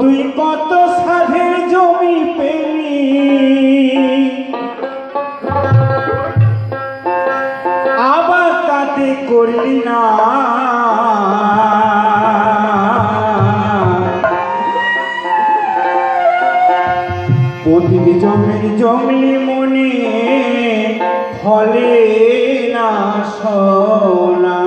তুই কত সাধের জমি পেলি? আবার তাতে করলি না। প্রতিটি জমির জমলি মনে ফলে না সোনা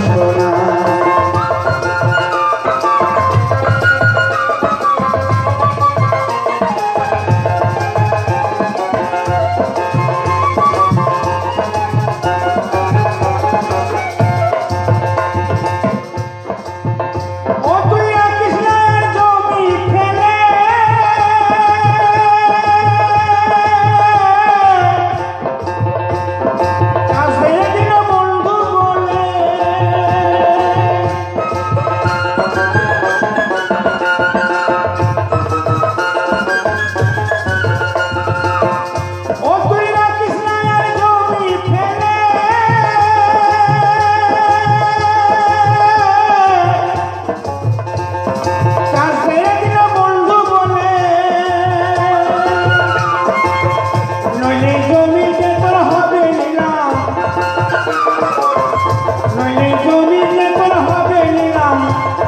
Deus.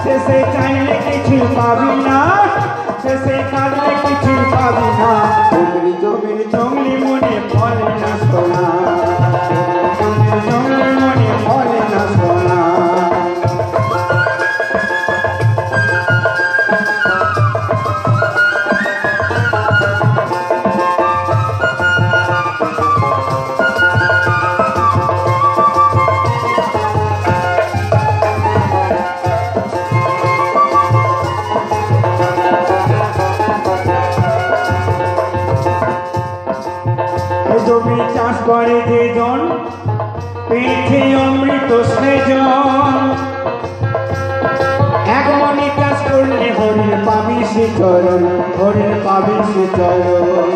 से से चाहिए कि छिपावी জমি চাষ করে যে জন পেয়েছে অমৃত স্নেজন এক মনি চাষ করলে হরির পাবি সে চরণ, হরির পাবি সে চরণ।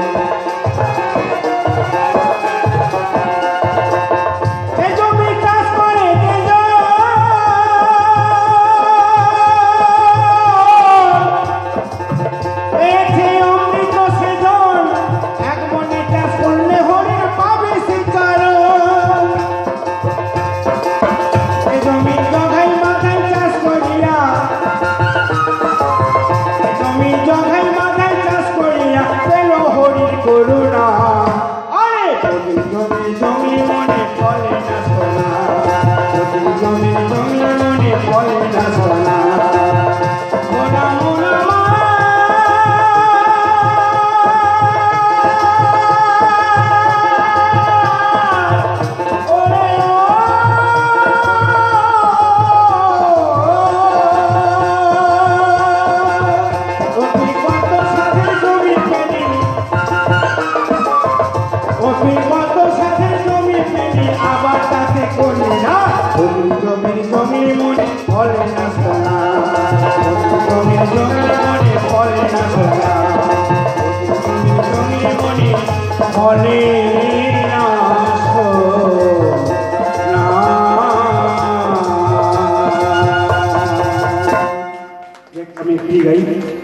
জমির মনে ফলে না সোনা জমির জমির মনে ফলে না সোনা জমির জমির মনে ফলে না আমি ফিরে গাই?